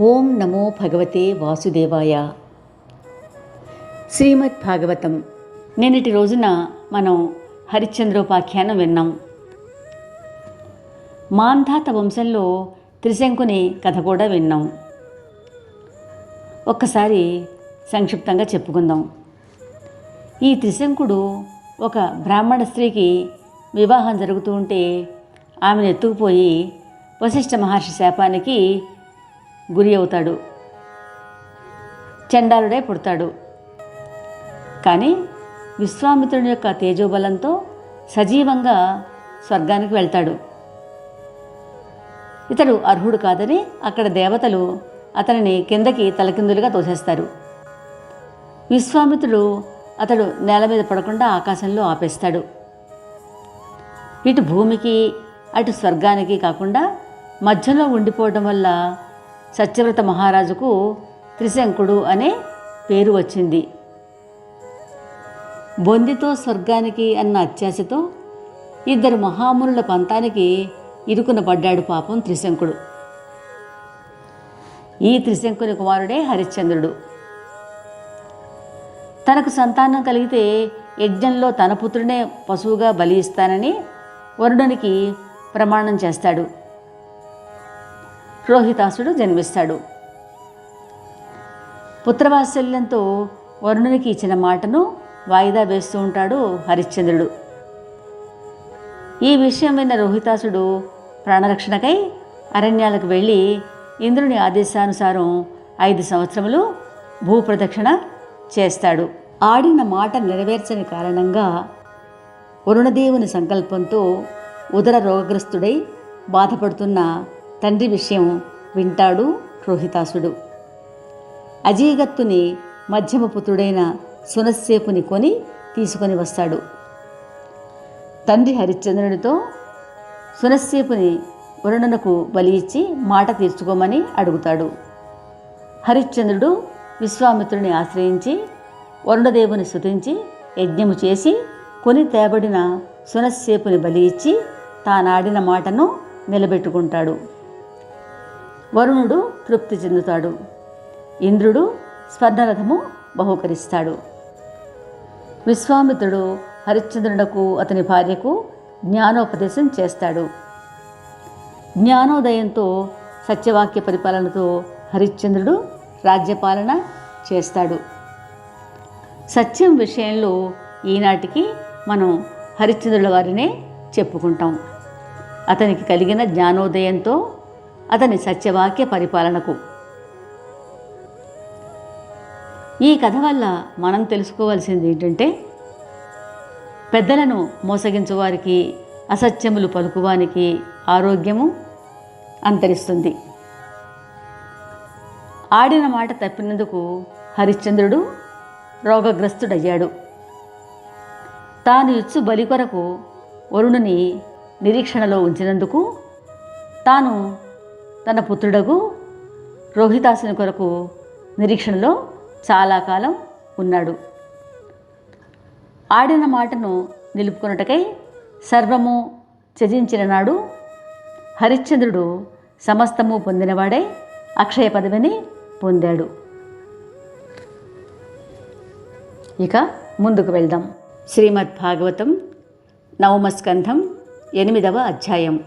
ఓం నమో భగవతే వాసుదేవాయ. శ్రీమద్ భాగవతం. నిన్నటి రోజున మనం హరిశ్చంద్రోపాఖ్యానం విన్నాం. మాంధాత వంశంలో త్రిశంకుని కథ కూడా విన్నాం. ఒక్కసారి సంక్షిప్తంగా చెప్పుకుందాం. ఈ త్రిశంకుడు ఒక బ్రాహ్మణ స్త్రీకి వివాహం జరుగుతూ ఉంటే ఆమెను ఎత్తుకుపోయి వశిష్ఠ మహర్షి శాపానికి గురి అవుతాడు. చండాలుడే పుడతాడు. కానీ విశ్వామిత్రుని యొక్క తేజోబలంతో సజీవంగా స్వర్గానికి వెళ్తాడు. ఇతడు అర్హుడు కాదని అక్కడ దేవతలు అతనిని కిందకి తలకిందులుగా తోసేస్తారు. విశ్వామిత్రుడు అతడు నేల మీద పడకుండా ఆకాశంలో ఆపేస్తాడు. ఇటు భూమికి అటు స్వర్గానికి కాకుండా మధ్యలో ఉండిపోవడం వల్ల సత్యవ్రత మహారాజుకు త్రిశంకుడు అనే పేరు వచ్చింది. బొందితో స్వర్గానికి అన్న అత్యాశతో ఇద్దరు మహామునుల పంతానికి ఇరుకున పడ్డాడు పాపం త్రిశంకుడు. ఈ త్రిశంకుని కుమారుడే హరిశ్చంద్రుడు. తనకు సంతానం కలిగితే యజ్ఞంలో తన పుత్రునే పశువుగా బలి ఇస్తానని వరుణునికి ప్రమాణం చేస్తాడు. రోహితాసుడు జన్మిస్తాడు. పుత్రవాత్సల్యంతో వరుణునికి ఇచ్చిన మాటను వాయిదా వేస్తూ ఉంటాడు హరిశ్చంద్రుడు. ఈ విషయం విన్న రోహితాసుడు ప్రాణరక్షణకై అరణ్యాలకు వెళ్ళి ఇంద్రుని ఆదేశానుసారం ఐదు సంవత్సరములు భూప్రదక్షిణ చేస్తాడు. ఆడిన మాట నెరవేర్చని కారణంగా వరుణదేవుని సంకల్పంతో ఉదర రోగగ్రస్తుడై బాధపడుతున్న తండ్రి విషయం వింటాడు రోహితాసుడు. అజీగత్తుని మధ్యమ పుత్రుడైన సునస్సేపుని కొని తీసుకొని వస్తాడు. తండ్రి హరిశ్చంద్రునితో సునస్సేపుని వరుణునకు బలి ఇచ్చి మాట తీర్చుకోమని అడుగుతాడు. హరిశ్చంద్రుడు విశ్వామిత్రుని ఆశ్రయించి వరుణదేవుని స్తుతించి యజ్ఞము చేసి కొని తేబడిన సునస్సేపుని బలి ఇచ్చి తానాడిన మాటను నిలబెట్టుకుంటాడు. వరుణుడు తృప్తి చెందుతాడు. ఇంద్రుడు స్వర్ణరథము బహుకరిస్తాడు. విశ్వామిత్రుడు హరిశ్చంద్రునకు అతని భార్యకు జ్ఞానోపదేశం చేస్తాడు. జ్ఞానోదయంతో సత్యవాక్య పరిపాలనతో హరిశ్చంద్రుడు రాజ్యపాలన చేస్తాడు. సత్యం విషయంలో ఈనాటికి మనం హరిశ్చంద్రుల వారినే చెప్పుకుంటాం. అతనికి కలిగిన జ్ఞానోదయంతో అతని సత్యవాక్య పరిపాలనకు. ఈ కథ వల్ల మనం తెలుసుకోవాల్సింది ఏంటంటే పెద్దలను మోసగించువారికి అసత్యములు పలుకువానికి ఆరోగ్యము అంతరిస్తుంది. ఆడిన మాట తప్పినందుకు హరిశ్చంద్రుడు రోగగ్రస్తుడయ్యాడు. తాను ఇచ్చు బలి కొరకు వరుణుని నిరీక్షణలో ఉంచినందుకు తాను తన పుత్రుడకు రోహితాసుని కొరకు నిరీక్షణలో చాలా కాలం ఉన్నాడు. ఆడిన మాటను నిలుపుకొనుటకై సర్వము త్యజించిన నాడు హరిశ్చంద్రుడు సమస్తము పొందినవాడే అక్షయ పదవిని పొందాడు. ఇక ముందుకు వెళ్దాం. శ్రీమద్ భాగవతం నవమస్కంధం ఎనిమిదవ అధ్యాయం.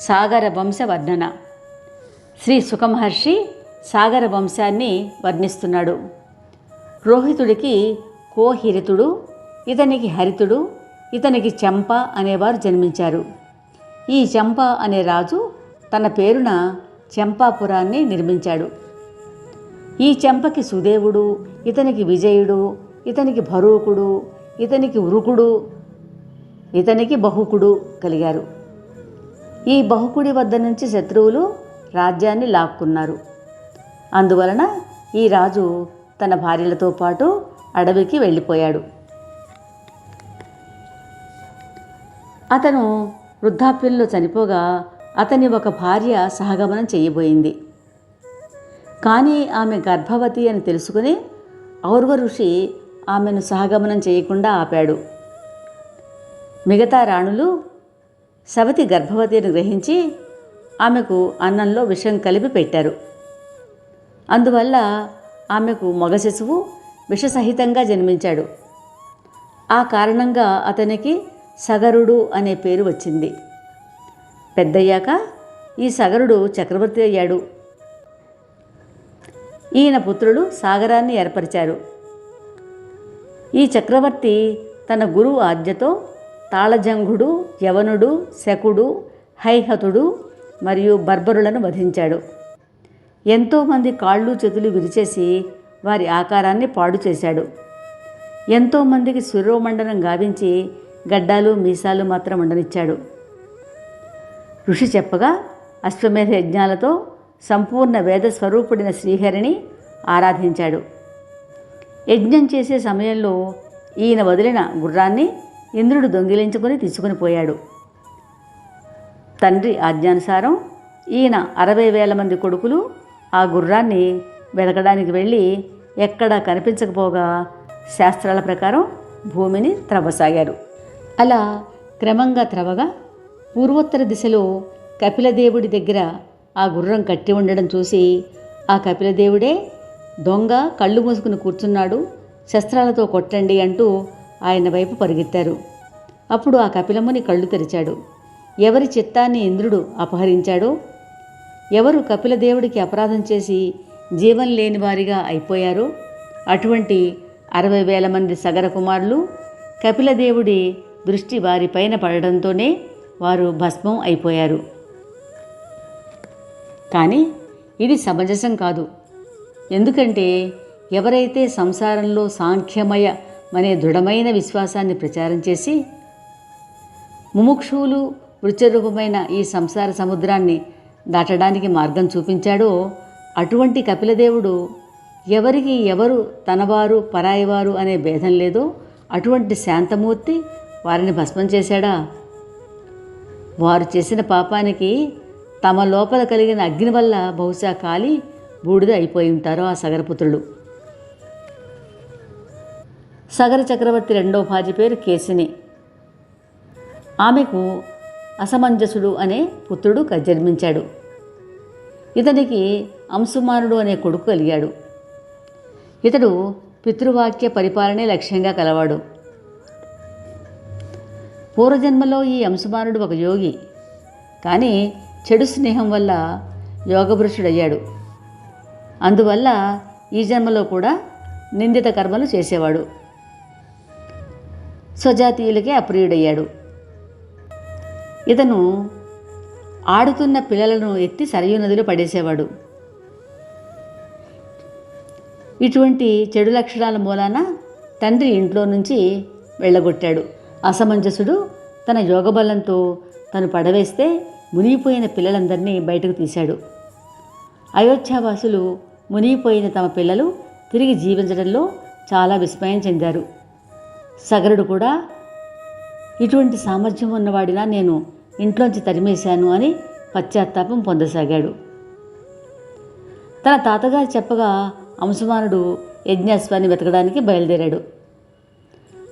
సాగర వంశ వర్ణన శ్రీ సుఖమహర్షి సాగర వంశాన్ని వర్ణిస్తున్నాడు. రోహితుడికి కోహిరితుడు ఇతనికి హరితుడు ఇతనికి చంప అనేవారు జన్మించారు. ఈ చంప అనే రాజు తన పేరున చంపాపురాన్ని నిర్మించాడు. ఈ చెంపకి సుదేవుడు ఇతనికి విజయుడు ఇతనికి భరూకుడు ఇతనికి ఉరుకుడు ఇతనికి బహుకుడు కలిగారు. ఈ బహుకుడి వద్ద నుంచి శత్రువులు రాజ్యాన్ని లాక్కున్నారు. అందువలన ఈ రాజు తన భార్యలతో పాటు అడవికి వెళ్ళిపోయాడు. అతను వృద్ధాప్యంలో చనిపోగా అతని ఒక భార్య సహగమనం చేయబోయింది. కానీ ఆమె గర్భవతి అని తెలుసుకుని ఔర్వ ఋషి ఆమెను సహగమనం చేయకుండా ఆపాడు. మిగతా రాణులు సవతి గర్భవతిని గ్రహించి ఆమెకు అన్నంలో విషం కలిపి పెట్టారు. అందువల్ల ఆమెకు మగ శిశువు విషసహితంగా జన్మించాడు. ఆ కారణంగా అతనికి సగరుడు అనే పేరు వచ్చింది. పెద్దయ్యాక ఈ సగరుడు చక్రవర్తి అయ్యాడు. ఈయన పుత్రులు సాగరాన్ని ఏర్పరిచారు. ఈ చక్రవర్తి తన గురువు ఆజ్ఞతో తాళజంఘుడు యవనుడు శకుడు హైహతుడు మరియు బర్బరులను వధించాడు. ఎంతోమంది కాళ్ళు చేతులు విరిచేసి వారి ఆకారాన్ని పాడు చేశాడు. ఎంతోమందికి శిరోమండనం గావించి గడ్డాలు మీసాలు మాత్రం ఉండనిచ్చాడు. ఋషి చెప్పగా అశ్వమేధ యజ్ఞాలతో సంపూర్ణ వేద స్వరూపుడిన శ్రీహరిని ఆరాధించాడు. యజ్ఞం చేసే సమయంలో ఈయన వదిలిన గుర్రాన్ని ఇంద్రుడు దొంగిలించుకొని తీసుకుని పోయాడు. తండ్రి ఆజ్ఞానుసారం ఈయన అరవై వేల మంది కొడుకులు ఆ గుర్రాన్ని వెతకడానికి వెళ్ళి ఎక్కడా కనిపించకపోగా శాస్త్రాల ప్రకారం భూమిని త్రవ్వసాగారు. అలా క్రమంగా త్రవగా పూర్వోత్తర దిశలో కపిలదేవుడి దగ్గర ఆ గుర్రం కట్టి ఉండడం చూసి ఆ కపిలదేవుడే దొంగ కళ్ళు మూసుకుని కూర్చున్నాడు శస్త్రాలతో కొట్టండి అంటూ ఆయన వైపు పరిగెత్తారు. అప్పుడు ఆ కపిలముని కళ్ళు తెరిచాడు. ఎవరి చిత్తాన్ని ఇంద్రుడు అపహరించాడో? ఎవరు కపిలదేవుడికి అపరాధం చేసి జీవం లేని వారిగా అయిపోయారో? అటువంటి అరవై వేల మంది సగర కుమారులు కపిలదేవుడి దృష్టి వారిపైన పడడంతోనే వారు భస్మం అయిపోయారు. కానీ ఇది సమంజసం కాదు. ఎందుకంటే ఎవరైతే సంసారంలో సాంఖ్యమయ అనే దృఢమైన విశ్వాసాన్ని ప్రచారం చేసి ముముక్షువులు వృత్యరూపమైన ఈ సంసార సముద్రాన్ని దాటడానికి మార్గం చూపించాడో అటువంటి కపిలదేవుడు ఎవరికి ఎవరు తనవారు పరాయివారు అనే భేదం లేదో అటువంటి శాంతమూర్తి వారిని భస్మం చేశాడా? వారు చేసిన పాపానికి తమ లోపల కలిగిన అగ్ని వల్ల బహుశా కాలి బూడిద అయిపోయి ఉంటారు ఆ సగరపుత్రులు. సగర చక్రవర్తి రెండో భార్య పేరు కేసిని ఆమెకు అసమంజసుడు అనే పుత్రుడు జన్మించాడు. ఇతనికి అంశుమానుడు అనే కొడుకు కలిగాడు. ఇతడు పితృవాక్య పరిపాలనే లక్ష్యంగా కలవాడు. పూర్వజన్మలో ఈ అంశుమానుడు ఒక యోగి. కానీ చెడు స్నేహం వల్ల యోగభృషుడయ్యాడు అందువల్ల ఈ జన్మలో కూడా నిందిత కర్మలు చేసేవాడు. స్వజాతీయులకే అప్రియుడయ్యాడు. ఇతను ఆడుతున్న పిల్లలను ఎత్తి సరయూ నదిలో పడేసేవాడు. ఇటువంటి చెడు లక్షణాల మూలాన తండ్రి ఇంట్లో నుంచి వెళ్ళగొట్టాడు. అసమంజసుడు తన యోగబలంతో తను పడవేస్తే మునిగిపోయిన పిల్లలందరినీ బయటకు తీశాడు. అయోధ్యావాసులు మునిగిపోయిన తమ పిల్లలు తిరిగి జీవించడంలో చాలా విస్మయం చెందారు. సగరుడు కూడా ఇటువంటి సామర్థ్యం ఉన్నవాడిలా నేను ఇంట్లోంచి తరిమేశాను అని పశ్చాత్తాపం పొందసాగాడు. తన తాతగారు చెప్పగా అంశమానుడు యజ్ఞాశ్వాన్ని వెతకడానికి బయలుదేరాడు.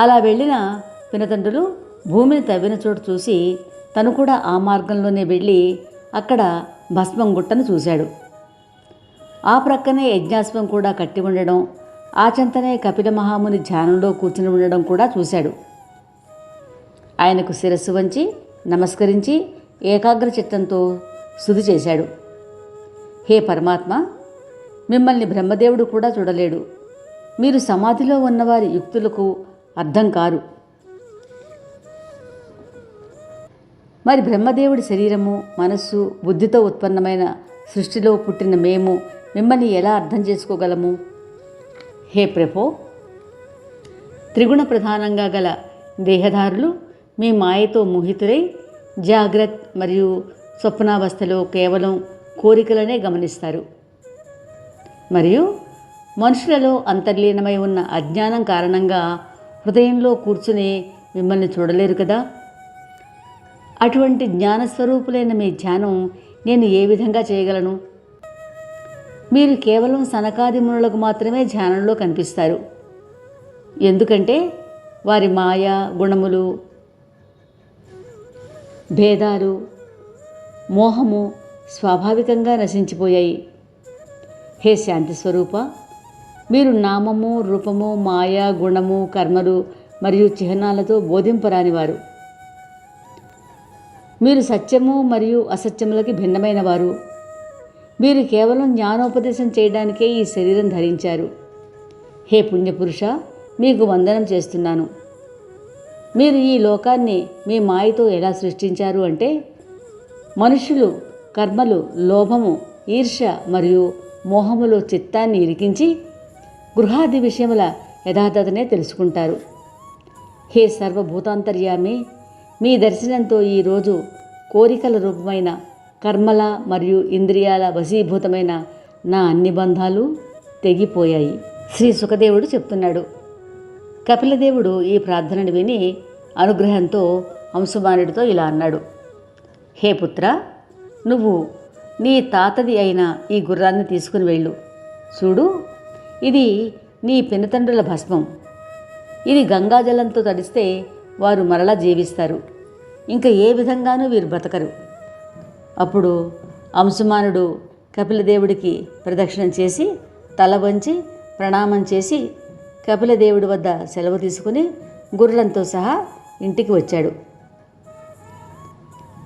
అలా వెళ్ళిన పినతండ్రులు భూమిని తవ్విన చోటు చూసి తను కూడా ఆ మార్గంలోనే వెళ్ళి అక్కడ భస్మం గుట్టను చూశాడు. ఆ ప్రక్కనే యజ్ఞాశ్వం కూడా కట్టి ఉండడం ఆ చెంతనే కపిల మహాముని ధ్యానంలో కూర్చుని ఉండడం కూడా చూశాడు. ఆయనకు శిరస్సు వంచి నమస్కరించి ఏకాగ్ర చిత్తంతో శుద్ధి చేశాడు. హే పరమాత్మ మిమ్మల్ని బ్రహ్మదేవుడు కూడా చూడలేడు. మీరు సమాధిలో ఉన్నవారి యుక్తులకు అర్థం కారు. మరి బ్రహ్మదేవుడి శరీరము మనస్సు బుద్ధితో ఉత్పన్నమైన సృష్టిలో పుట్టిన మేము మిమ్మల్ని ఎలా అర్థం చేసుకోగలము? హే ప్రభో త్రిగుణ ప్రధానంగా గల దేహదారులు మీ మాయతో మోహితులై జాగ్రత్త మరియు స్వప్నావస్థలో కేవలం కోరికలనే గమనిస్తారు. మరియు మనుషులలో అంతర్లీనమై ఉన్న అజ్ఞానం కారణంగా హృదయంలో కూర్చుని మిమ్మల్ని చూడలేరు కదా? అటువంటి జ్ఞానస్వరూపులైన మీ ధ్యానం నేను ఏ విధంగా చేయగలను? మీరు కేవలం సనకాది మునులకు మాత్రమే ధ్యానంలో కనిపిస్తారు. ఎందుకంటే వారి మాయ గుణములు భేదాలు మోహము స్వాభావికంగా నశించిపోయాయి. హే శాంతి స్వరూప మీరు నామము రూపము మాయ గుణము కర్మలు మరియు చిహ్నాలతో బోధింపరాని వారు మీరు సత్యము మరియు అసత్యములకి భిన్నమైన వారు మీరు కేవలం జ్ఞానోపదేశం చేయడానికే ఈ శరీరం ధరించారు. హే పుణ్యపురుష మీకు వందనం చేస్తున్నాను. మీరు ఈ లోకాన్ని మీ మాయతో ఎలా సృష్టించారు అంటే మనుషులు కర్మలు లోభము ఈర్ష్య మరియు మోహములో చిత్తాన్ని ఇరికించి గృహాది విషయముల యథార్థతనే తెలుసుకుంటారు. హే సర్వభూతాంతర్యామి మీ దర్శనంతో ఈరోజు కోరికల రూపమైన కర్మల మరియు ఇంద్రియాల వశీభూతమైన నా అన్ని బంధాలు తెగిపోయాయి. శ్రీ సుఖదేవుడు చెప్తున్నాడు. కపిలదేవుడు ఈ ప్రార్థనను విని అనుగ్రహంతో అంశుమానుడితో ఇలా అన్నాడు. హే పుత్ర నువ్వు నీ తాతది అయిన ఈ గుర్రాన్ని తీసుకుని వెళ్ళు. చూడు ఇది నీ పినతండ్రుల భస్మం. ఇది గంగాజలంతో తడిస్తే వారు మరలా జీవిస్తారు. ఇంకా ఏ విధంగానూ వీరు బ్రతకరు. అప్పుడు అంశుమానుడు కపిలదేవుడికి ప్రదక్షిణం చేసి తల వంచి ప్రణామం చేసి కపిలదేవుడి వద్ద సెలవు తీసుకుని గుర్రంతో సహా ఇంటికి వచ్చాడు.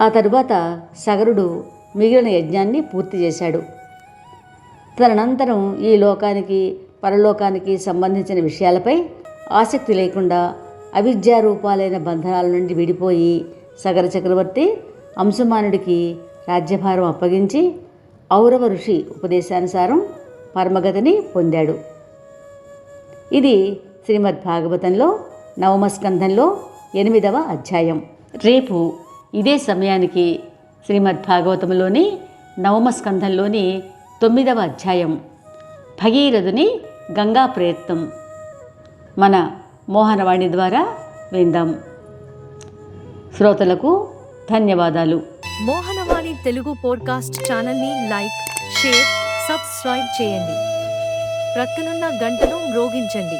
ఆ తరువాత సగరుడు మిగిలిన యజ్ఞాన్ని పూర్తి చేశాడు. తదనంతరం ఈ లోకానికి పరలోకానికి సంబంధించిన విషయాలపై ఆసక్తి లేకుండా అవిద్యారూపాలైన బంధనాల నుండి విడిపోయి సగర చక్రవర్తి అంశమానుడికి రాజ్యభారం అప్పగించి ఔరవ ఋషి ఉపదేశానుసారం పరమగతిని పొందాడు. ఇది శ్రీమద్ భాగవతంలో నవమ స్కంధంలో ఎనిమిదవ అధ్యాయం. రేపు ఇదే సమయానికి శ్రీమద్ భాగవతంలోని నవమ స్కంధంలోని తొమ్మిదవ అధ్యాయం. భగీరథుని గంగా ప్రయత్నం. మన మోహనవాణి ద్వారా విందాం. శ్రోతలకు ధన్యవాదాలు. మోహనవాణి తెలుగు పోడ్కాస్ట్ ఛానల్ని లైక్ షేర్ సబ్స్క్రైబ్ చేయండి. ప్రక్కనున్న గంటను మ్రోగించండి